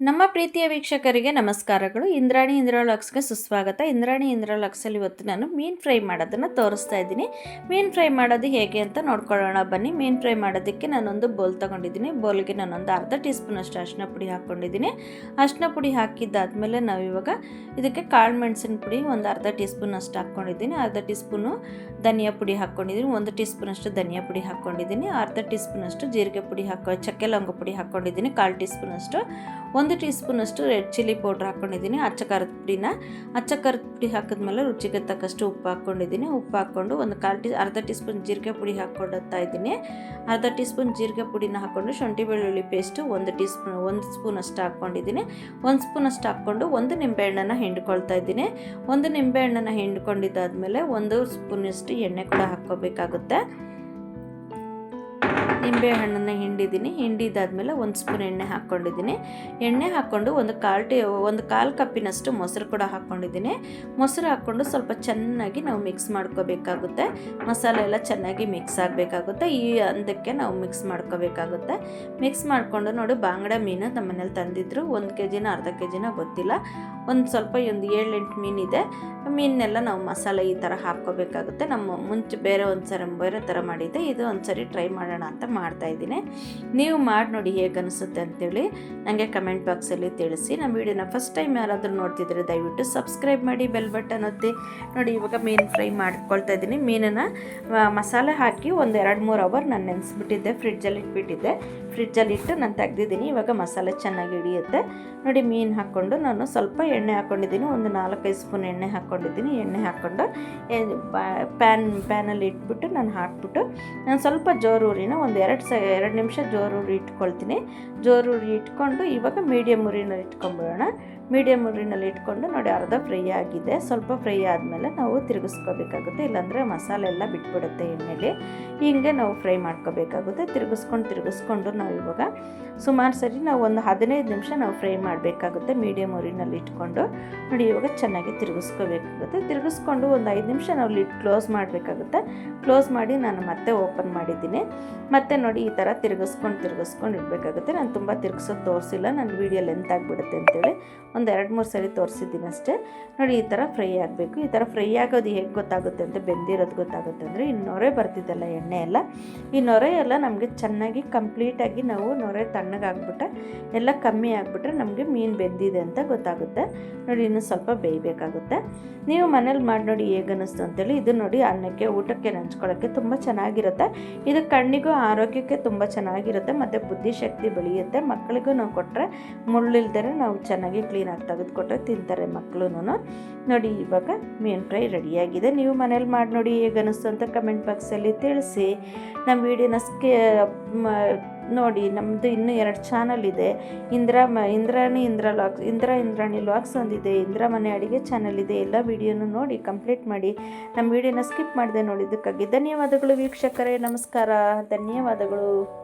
ನಮ್ಮ ಪ್ರೀತಿಯ ವೀಕ್ಷಕರಿಗೆ ನಮಸ್ಕಾರಗಳು. ಇಂದ್ರಾಣಿ ಇಂದ್ರಾಲಾಕ್ಸ್ಗೆ ಸುಸ್ವಾಗತ. ಇಂದ್ರಾಣಿ ಇಂದ್ರಾಲಾಕ್ಸಲ್ಲಿ ಇವತ್ತು ನಾನು ಮೀನು ಫ್ರೈ ಮಾಡೋದನ್ನು ತೋರಿಸ್ತಾ ಇದ್ದೀನಿ. ಮೀನು ಫ್ರೈ ಮಾಡೋದು ಹೇಗೆ ಅಂತ ನೋಡ್ಕೊಳ್ಳೋಣ. ಬನ್ನಿ, ಮೀನು ಫ್ರೈ ಮಾಡೋದಕ್ಕೆ ನಾನೊಂದು ಬೋಲ್ ತೊಗೊಂಡಿದ್ದೀನಿ. ಬೋಲ್ಗೆ ನಾನೊಂದು ಅರ್ಧ ಟೀ ಸ್ಪೂನಷ್ಟು ಅರಿಶಿನ ಪುಡಿ ಹಾಕ್ಕೊಂಡಿದ್ದೀನಿ. ಅರಿಶಿನ ಪುಡಿ ಹಾಕಿದ್ದಾದಮೇಲೆ ನಾವು ಇವಾಗ ಇದಕ್ಕೆ ಕಾಳು ಮೆಣಸಿನ ಪುಡಿ ಒಂದು ಅರ್ಧ ಟೀ ಸ್ಪೂನಷ್ಟು ಹಾಕ್ಕೊಂಡಿದ್ದೀನಿ. ಅರ್ಧ ಟೀ ಸ್ಪೂನು ಧನಿಯಾ ಪುಡಿ ಹಾಕ್ಕೊಂಡಿದ್ದೀನಿ. ಒಂದು ಟೀ ಸ್ಪೂನಷ್ಟು ಧನಿಯಾ ಪುಡಿ ಹಾಕ್ಕೊಂಡಿದ್ದೀನಿ. ಅರ್ಧ ಟೀ ಸ್ಪೂನಷ್ಟು ಜೀರಿಗೆ ಪುಡಿ ಹಾಕೋ, ಚಕ್ಕೆ ಲವಂಗ ಪುಡಿ ಹಾಕ್ಕೊಂಡಿದ್ದೀನಿ. ಕಾಲು ಟೀ ಸ್ಪೂನಷ್ಟು ಒಂದು ಟೀ ಸ್ಪೂನಷ್ಟು ರೆಡ್ ಚಿಲ್ಲಿ ಪೌಡ್ರ್ ಹಾಕ್ಕೊಂಡಿದ್ದೀನಿ ಅಚ್ಚ ಖಾರದ ಪುಡಿನ ಅಚ್ಚ ಖಾರದ ಪುಡಿ ಹಾಕಿದ್ಮೇಲೆ ರುಚಿಗೆ ತಕ್ಕಷ್ಟು ಉಪ್ಪು ಹಾಕ್ಕೊಂಡಿದ್ದೀನಿ ಉಪ್ಪು ಹಾಕ್ಕೊಂಡು ಒಂದು ಕಾಲು ಟೀ ಅರ್ಧ ಟೀ ಸ್ಪೂನ್ ಜೀರಿಗೆ ಪುಡಿ ಹಾಕ್ಕೊಳ್ತಾ ಇದ್ದೀನಿ. ಅರ್ಧ ಟೀ ಸ್ಪೂನ್ ಜೀರಿಗೆ ಪುಡಿನ ಹಾಕ್ಕೊಂಡು ಶುಂಠಿ ಬೆಳ್ಳುಳ್ಳಿ ಪೇಸ್ಟು ಒಂದು ಟೀ ಸ್ಪೂನ್ ಒಂದು ಸ್ಪೂನಷ್ಟು ಹಾಕ್ಕೊಂಡಿದ್ದೀನಿ. ಒಂದು ಸ್ಪೂನಷ್ಟು ಹಾಕ್ಕೊಂಡು ಒಂದು ನಿಂಬೆಹಣ್ಣನ್ನು ಹಿಂಡ್ಕೊಳ್ತಾ ಇದ್ದೀನಿ. ಒಂದು ನಿಂಬೆಹಣ್ಣನ್ನು ಹಿಂಡ್ಕೊಂಡಿದ್ದಾದ್ಮೇಲೆ ಒಂದು ಸ್ಪೂನಷ್ಟು ಎಣ್ಣೆ ಕೂಡ ಹಾಕ್ಕೋಬೇಕಾಗುತ್ತೆ. ನಿಂಬೆ ಹಣ್ಣನ್ನು ಹಿಂಡಿದ್ದೀನಿ. ಹಿಂಡಿದಾದ್ಮೇಲೆ ಒಂದು ಸ್ಪೂನ್ ಎಣ್ಣೆ ಹಾಕ್ಕೊಂಡಿದ್ದೀನಿ. ಎಣ್ಣೆ ಹಾಕ್ಕೊಂಡು ಒಂದು ಕಾಲು ಟೇ, ಒಂದು ಕಾಲು ಕಪ್ಪಿನಷ್ಟು ಮೊಸರು ಕೂಡ ಹಾಕ್ಕೊಂಡಿದ್ದೀನಿ. ಮೊಸರು ಹಾಕ್ಕೊಂಡು ಸ್ವಲ್ಪ ಚೆನ್ನಾಗಿ ನಾವು ಮಿಕ್ಸ್ ಮಾಡ್ಕೋಬೇಕಾಗುತ್ತೆ. ಮಸಾಲೆ ಎಲ್ಲ ಚೆನ್ನಾಗಿ ಮಿಕ್ಸ್ ಆಗಬೇಕಾಗುತ್ತೆ. ಈ ಹಂತಕ್ಕೆ ನಾವು ಮಿಕ್ಸ್ ಮಾಡ್ಕೋಬೇಕಾಗುತ್ತೆ. ಮಿಕ್ಸ್ ಮಾಡಿಕೊಂಡು ನೋಡಿ, ಬಾಂಗಡ ಮೀನು ನಮ್ಮ ಮನೇಲಿ ತಂದಿದ್ರು. ಒಂದು ಕೆ ಜಿನ ಅರ್ಧ ಕೆ ಜಿನ ಗೊತ್ತಿಲ್ಲ. ಒಂದು ಸ್ವಲ್ಪ ಒಂದು ಏಳೆಂಟು ಮೀನಿದೆ ಮೀನೆಲ್ಲ ನಾವು ಮಸಾಲೆ ಈ ಥರ ಹಾಕ್ಕೋಬೇಕಾಗುತ್ತೆ. ನಮ್ಮ ಮುಂಚೆ ಬೇರೆ ಒಂದು ಸರಿ, ಬೇರೆ ಥರ ಮಾಡಿದ್ದೆ. ಇದು ಒಂದು ಸರಿ ಟ್ರೈ ಮಾಡೋಣ ಅಂತ ಮಾಡ್ತಾಯಿದ್ದೀನಿ ನೀವು ಮಾಡಿ ನೋಡಿ ಹೇಗೆ ಅನಿಸುತ್ತೆ ಅಂತೇಳಿ ನನಗೆ ಕಮೆಂಟ್ ಬಾಕ್ಸಲ್ಲಿ ತಿಳಿಸಿ. ನಮ್ಮ ವೀಡಿಯೋನ ಫಸ್ಟ್ ಟೈಮ್ ಯಾರಾದರೂ ನೋಡ್ತಿದ್ರೆ ದಯವಿಟ್ಟು ಸಬ್ಸ್ಕ್ರೈಬ್ ಮಾಡಿ, ಬೆಲ್ ಬಟನ್ ಒತ್ತಿ. ನೋಡಿ, ಇವಾಗ ಮೀನು ಫ್ರೈ ಮಾಡ್ಕೊಳ್ತಾ ಇದ್ದೀನಿ. ಮೀನನ್ನು ಮಸಾಲೆ ಹಾಕಿ ಒಂದು ಎರಡು ಮೂರು ಅವರ್ ನಾನು ನೆನೆಸ್ಬಿಟ್ಟಿದ್ದೆ. ಫ್ರಿಡ್ಜಲ್ಲಿ ಇಟ್ಬಿಟ್ಟಿದ್ದೆ. ಫ್ರಿಡ್ಜಲ್ಲಿ ಇಟ್ಟು ನಾನು ತೆಗ್ದಿದ್ದೀನಿ. ಇವಾಗ ಮಸಾಲೆ ಚೆನ್ನಾಗಿ ಹಿಡಿಯುತ್ತೆ. ನೋಡಿ, ಮೀನು ಹಾಕ್ಕೊಂಡು ನಾನು ಸ್ವಲ್ಪ ಎಣ್ಣೆ ಹಾಕ್ಕೊಂಡಿದ್ದೀನಿ ಒಂದು ನಾಲ್ಕೈದು ಸ್ಪೂನ್ ಎಣ್ಣೆ ಹಾಕ್ಕೊಂಡಿದ್ದೀನಿ ಎಣ್ಣೆ ಹಾಕ್ಕೊಂಡು ಪ್ಯಾನ್, ಪ್ಯಾನಲ್ಲಿ ಇಟ್ಬಿಟ್ಟು ನಾನು ಹಾಕ್ಬಿಟ್ಟು, ನಾನು ಸ್ವಲ್ಪ ಜೋರೂರಿನ ಒಂದು ಎರಡು ಸ, ಎರಡು ನಿಮಿಷ ಜೋರೂರಿ ಇಟ್ಕೊಳ್ತೀನಿ. ಜೋರೂರಿ ಇಟ್ಕೊಂಡು ಇವಾಗ ಮೀಡಿಯಮ್ ಉರಿನಲ್ಲಿ ಇಟ್ಕೊಂಬಿಡೋಣ. ಮೀಡಿಯಮ್ ಉರಿನಲ್ಲಿ ಇಟ್ಕೊಂಡು ನೋಡಿ ಅರ್ಧ ಫ್ರೈ ಆಗಿದೆ. ಸ್ವಲ್ಪ ಫ್ರೈ ಆದಮೇಲೆ ನಾವು ತಿರುಗಿಸ್ಕೋಬೇಕಾಗುತ್ತೆ. ಇಲ್ಲಾಂದರೆ ಮಸಾಲೆ ಎಲ್ಲ ಬಿಟ್ಬಿಡುತ್ತೆ ಎಣ್ಣೆಲಿ. ಹೀಗೆ ನಾವು ಫ್ರೈ ಮಾಡ್ಕೋಬೇಕಾಗುತ್ತೆ. ತಿರುಗಿಸ್ಕೊಂಡು ತಿರುಗಿಸ್ಕೊಂಡು ನಾವು ಇವಾಗ ಸುಮಾರು ಸರಿ ನಾವು ಒಂದು ಹದಿನೈದು ನಿಮಿಷ ನಾವು ಫ್ರೈ ಮಾಡಬೇಕಾಗುತ್ತೆ ಮೀಡಿಯಮ್ ಉರಿನಲ್ಲಿ ಇಟ್ಕೊಂಡು. ನೋಡಿ, ಇವಾಗ ಚೆನ್ನಾಗಿ ತಿರುಗಿಸ್ಕೋಬೇಕಾಗುತ್ತೆ. ತಿರುಗಿಸ್ಕೊಂಡು ಒಂದು ಐದು ನಿಮಿಷ ನಾವು ಲಿಡ್ ಕ್ಲೋಸ್ ಮಾಡಬೇಕಾಗುತ್ತೆ. ಕ್ಲೋಸ್ ಮಾಡಿ ನಾನು ಮತ್ತೆ ಓಪನ್ ಮಾಡಿದ್ದೀನಿ. ಮತ್ತೆ ನೋಡಿ, ಈ ಥರ ತಿರುಗಿಸ್ಕೊಂಡು ತಿರುಗಿಸ್ಕೊಂಡು ಇಡಬೇಕಾಗುತ್ತೆ. ನಾನು ತುಂಬ ತಿರುಗಿಸೋದು ತೋರಿಸಿಲ್ಲ. ನನ್ನ ವೀಡಿಯೋ ಲೆಂತ್ ಆಗಿಬಿಡುತ್ತೆ ಅಂತೇಳಿ ಒಂದು ಎರಡು ಮೂರು ಸರಿ ತೋರಿಸಿದ್ದೀನಿ ಅಷ್ಟೇ. ನೋಡಿ, ಈ ಥರ ಫ್ರೈ ಆಗಬೇಕು. ಈ ಥರ ಫ್ರೈ ಆಗೋದು ಹೇಗೆ ಗೊತ್ತಾಗುತ್ತೆ ಅಂತ ಬೆಂದಿರೋದು ಗೊತ್ತಾಗುತ್ತೆ ಅಂದರೆ, ಈ ನೊರೆ ಬರ್ತಿದ್ದಲ್ಲ ಎಣ್ಣೆ ಎಲ್ಲ. ಈ ನೊರೆ ಎಲ್ಲ ನಮಗೆ ಚೆನ್ನಾಗಿ ಕಂಪ್ಲೀಟಾಗಿ ನಾವು ನೊರೆ ತಣ್ಣಗಾಗ್ಬಿಟ್ರೆ ಎಲ್ಲ ಕಮ್ಮಿ ಆಗಿಬಿಟ್ರೆ ನಮಗೆ ಮೀನು ಬೆಂದಿದೆ ಅಂತ ಗೊತ್ತಾಗುತ್ತೆ. ನೋಡಿ, ಇನ್ನೂ ಸ್ವಲ್ಪ ಬೇಯಬೇಕಾಗುತ್ತೆ. ನೀವು ಮನೇಲಿ ಮಾಡಿ ನೋಡಿ ಹೇಗೆ ಅನ್ನಿಸ್ತು ಅಂತೇಳಿ ಇದು ನೋಡಿ ಅನ್ನಕ್ಕೆ, ಊಟಕ್ಕೆ ನೆಂಚ್ಕೊಳ್ಳೋಕ್ಕೆ ತುಂಬ ಚೆನ್ನಾಗಿರುತ್ತೆ. ಇದು ಕಣ್ಣಿಗೂ ಆರೋಗ್ಯಕ್ಕೆ ತುಂಬ ಚೆನ್ನಾಗಿರುತ್ತೆ. ಮತ್ತು ಬುದ್ಧಿಶಕ್ತಿ ಬೆಳೆಯುತ್ತೆ. ಮಕ್ಕಳಿಗೂ ನಾವು ಕೊಟ್ಟರೆ ಮುಳ್ಳಿಲ್ದರೆ ನಾವು ಚೆನ್ನಾಗಿ ಕ್ಲೀನಾಗಿ ತೆಗೆದುಕೊಟ್ರೆ ತಿಂತಾರೆ ಮಕ್ಕಳು ನೋಡಿ, ಇವಾಗ ಮೀನು ಫ್ರೈ ರೆಡಿಯಾಗಿದೆ. ನೀವು ಮನೇಲಿ ಮಾಡಿ ನೋಡಿ ಹೇಗೆ ಅನ್ನಿಸ್ತು ಅಂತ ಕಮೆಂಟ್ ಬಾಕ್ಸಲ್ಲಿ ತಿಳಿಸಿ. ನಮ್ಮ ವೀಡಿಯೋನ ಸ್ಕೇ ನೋಡಿ ನಮ್ಮದು ಇನ್ನೂ ಎರಡು ಚಾನಲ್ ಇದೆ. ಇಂದ್ರ ಮ, ಇಂದ್ರಾಣಿ ಇಂದ್ರ ಲಾಕ್ಸ್, ಇಂದ್ರ ಇಂದ್ರಾಣಿ ಲಾಕ್ಸ್ ಒಂದಿದೆ. ಇಂದ್ರ ಮನೆ ಅಡುಗೆ ಚಾನಲ್ ಇದೆ. ಎಲ್ಲ ವಿಡಿಯೋನು ನೋಡಿ, ಕಂಪ್ಲೀಟ್ ಮಾಡಿ. ನಮ್ಮ ವಿಡಿಯೋನ ಸ್ಕಿಪ್ ಮಾಡಿದೆ ನೋಡಿದ್ದಕ್ಕಾಗಿ ಧನ್ಯವಾದಗಳು ವೀಕ್ಷಕರೇ. ನಮಸ್ಕಾರ. ಧನ್ಯವಾದಗಳು.